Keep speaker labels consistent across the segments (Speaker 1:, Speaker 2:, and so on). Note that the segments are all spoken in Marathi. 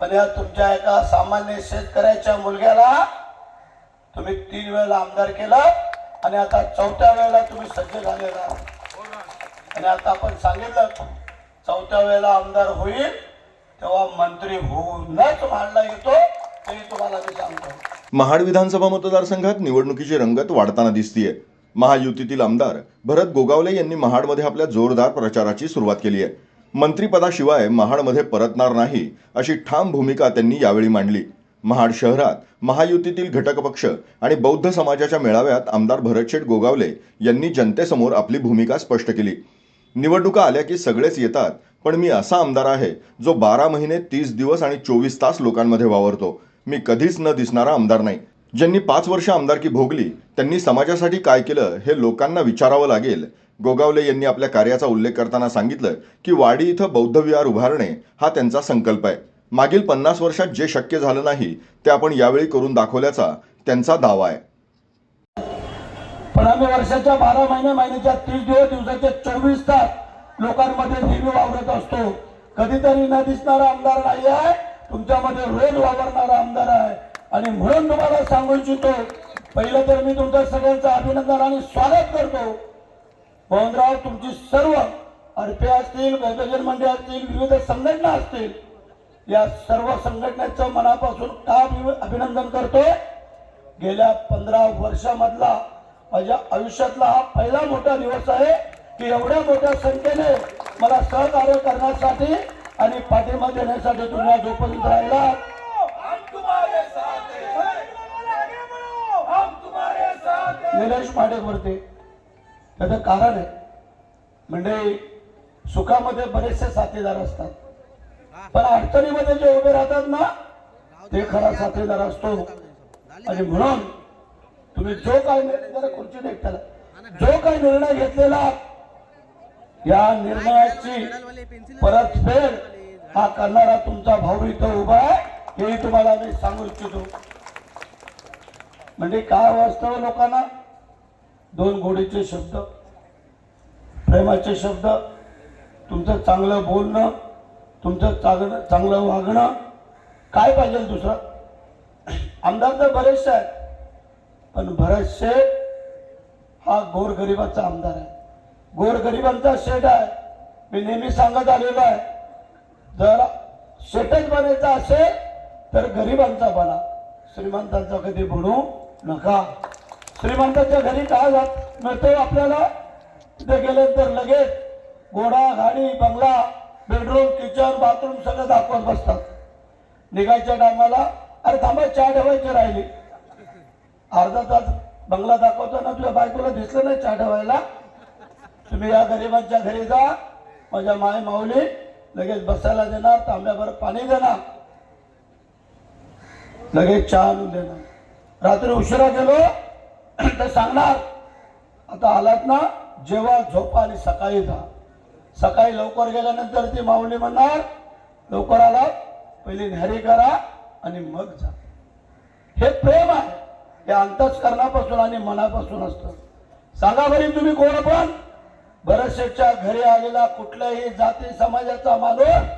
Speaker 1: पण या तुमच्या एका सामान्य शेतकऱ्याच्या मुलग्याला तुम्ही तीन वेळेला आमदार केलं आणि आता चौथ्या वेळेला तुम्ही सज्ज झालेला आणि आता आपण सांगितलं चौथ्या वेळेला आमदार होईल तेव्हा मंत्री होऊनच मांडला येतो तरी तुम्हाला मी सांगतो.
Speaker 2: महाड विधानसभा मतदारसंघात निवडणुकीची रंगत वाढताना दिसतीये. महायुतीतील आमदार भरत गोगावले यांनी महाडमध्ये आपल्या जोरदार प्रचाराची सुरुवात केली आहे. मंत्रिपदाशिवाय महाडमध्ये परतणार नाही अशी ठाम भूमिका त्यांनी यावेळी मांडली. महाड शहरात महायुतीतील घटक पक्ष आणि बौद्ध समाजाच्या मेळाव्यात आमदार भरतशेठ गोगावले यांनी जनतेसमोर आपली भूमिका स्पष्ट केली. निवडणुका आल्या की सगळेच येतात पण मी असा आमदार आहे जो बारा महिने तीस दिवस आणि चोवीस तास लोकांमध्ये वावरतो. मी कधीच न दिसणारा आमदार नाही. ज्यांनी पाच वर्ष आमदारकी भोगली त्यांनी समाजासाठी काय केलं हे लोकांना विचारावं लागेल गोगावले यांनी आपल्या कार्याचा उल्लेख करताना सांगितलं की वाडी इथं बौद्ध विहार उभारणे हा त्यांचा संकल्प आहे. मागील पन्नास वर्षात जे शक्य झालं नाही ते आपण यावेळी करून दाखवल्याचा त्यांचा दावा आहे.
Speaker 1: पण आम्ही वर्षाच्या बारा महिने महिन्याच्या तीस दिवस दिवसाचे चोवीस तास लोकांमध्ये नेहमी वावरत असतो. कधीतरी न दिसणारा आमदार नाही आहे तुमच्यामध्ये रोज वावरणारा आमदार आहे. आणि म्हणून तुम्हाला सांगू इच्छितो पहिलं तर मी तुमच्या सगळ्यांचं अभिनंदन आणि स्वागत करतो. मोहनराव तुमची सर्व अर्पे असतील बौद्धजन मंडळ असतील विविध संघटना असतील या सर्व संघटनेचं मनापासून का अभि- अभिनंदन करतोय. गेल्या पंधरा वर्षामधला माझ्या आयुष्यातला हा पहिला मोठा दिवस आहे की एवढ्या मोठ्या संख्येने मला सहकार्य करण्यासाठी आणि पाठिंबा देण्यासाठी तुम्ही आज उपस्थित राहिला निलेश माडेवरती त्याचं कारण आहे. म्हणजे सुखामध्ये बरेचसे साथीदार असतात. पण अडचणीमध्ये जे उभे राहतात ना ते खरा साथीदार असतो. आणि म्हणून तुम्ही जो काही निर्णय खुर्ची देत त्याला. जो काही निर्णय घेतलेला या निर्णयाची परतफेड हा करणारा तुमचा भाऊ इथं उभा आहे हे तुम्हाला मी सांगू इच्छितो. म्हणजे काय वास्तव लोकांना? दोन गोडीचे शब्द. प्रेमाचे शब्द तुमचं चांगलं बोलणं तुमचं चांगलं चांगलं वागणं. काय पाहिजे दुसरं? आमदार तर बरेचसे आहेत पण बरेचसे हा गोरगरिबाचा आमदार आहे. गोरगरिबांचा शेठ आहे. मी नेहमी सांगत आलेलो आहे. जर शेठच बनायचा असेल तर गरिबांचा बना. श्रीमंतांचा कधी बनू नका. श्रीमंताच्या घरी काय जात मिळतो आपल्याला? तिथे गेले तर लगेच घोडा गाडी बंगला बेडरूम किचन बाथरूम सगळं दाखवत बसतात. निघायच्या टायमाला अरे थांबा चहा ठेवायची राहिली. अर्धा तास बंगला दाखवताना तुझ्या बायकोला दिसलं नाही चहा ठेवायला. तुम्ही या गरिबांच्या घरी जा माझ्या माय माऊली लगेच बसायला देणार तांब्याभर पाणी देणार. लगेच चहा आणून देणार. रात्री उशिरा गेलो तर सांगणार आता आलात ना जेव्हा झोपा आणि सकाळी जा. सकाळी लवकर गेल्यानंतर ती माऊली म्हणणार लवकर आलात पहिली न्यारी करा आणि मग जा. हे प्रेम आहे. हे अंतस्करणापासून आणि मनापासून असतं. सांगा बरी तुम्ही कोण पण बरेचशेच्या घरी आलेला कुठल्याही जाती समाजाचा माणूस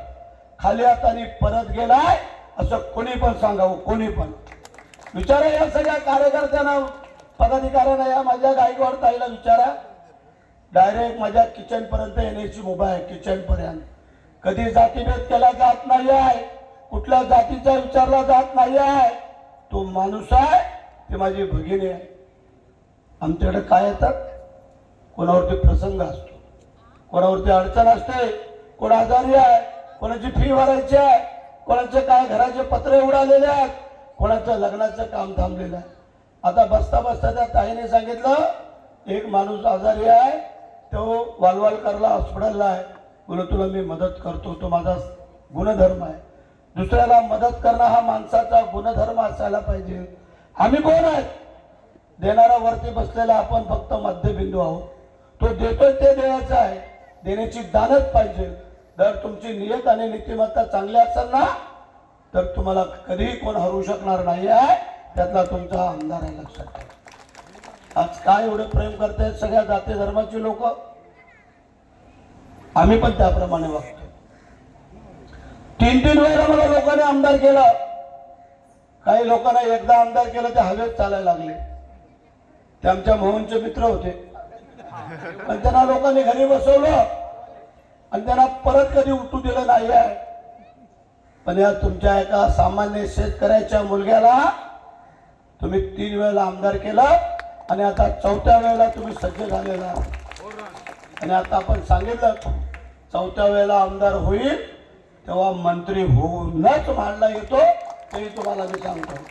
Speaker 1: खाली हाताने परत गेलाय असं कोणी पण सांगावं कोणी पण. विचारा या सगळ्या कार्यकर्त्यांना पदाधिकाऱ्यांना या माझ्या गायकवाड ताईला विचारा. डायरेक्ट माझ्या किचन पर्यंत येण्याची मुभा आहे किचन पर्यंत. कधी जातीभेद केला जात नाही आहे कुठल्या जातीचा विचारला जात नाही आहे तो माणूस आहे ती माझी भगिनी आहे. आमच्याकडे काय येतात? कोणावरती प्रसंग असतो. कोणावरती अडचण असते कोण आजारी आहे कोणाची फी भरायची आहे कोणाचे काय घराचे पत्रे उडालेले आहेत कोणाचं लग्नाचं काम थांबलेलं आहे. आता बसता बसता त्या ताईने सांगितलं एक माणूस आजारी आहे तो वालवालकरला हॉस्पिटलला आहे. बोलो तुला मी मदत करतो तो माझा गुणधर्म आहे. दुसऱ्याला मदत करणं हा माणसाचा गुणधर्म असायला पाहिजे. आम्ही कोण आहेत? देणारा वरती बसलेला आपण फक्त मध्यबिंदू आहोत. तो देतोय ते देण्याचा आहे. देण्याची दानच पाहिजे. जर तुमची नियत आणि नीतिमत्ता चांगली असेल ना तर तुम्हाला कधीही कोण हरू शकणार नाही आहे त्यातला तुमचा हा आमदार आहे लक्षात ठेवा. आज काय एवढं प्रेम करतायत सगळ्या जाती धर्माची लोक? आम्ही पण त्याप्रमाणे वागतो तीन तीन वेळेला मला लोकांनी आमदार केला. काही लोकांना एकदा आमदार केलं ते हवेत चालायला लागले. ते आमच्या मोहनचे मित्र होते. पण त्यांना लोकांनी घरी बसवलं. आणि त्यांना परत कधी उठू दिलं नाही आहे पण या तुमच्या एका सामान्य शेतकऱ्याच्या मुलग्याला तुम्ही तीन वेळेला आमदार केलं. आणि आता चौथ्या वेळेला तुम्ही सज्ज झालेला आणि आता आपण सांगितलं चौथ्या वेळेला आमदार होईल तेव्हा मंत्री होऊनच मांडला येतो तेही तुम्हाला मी सांगतो.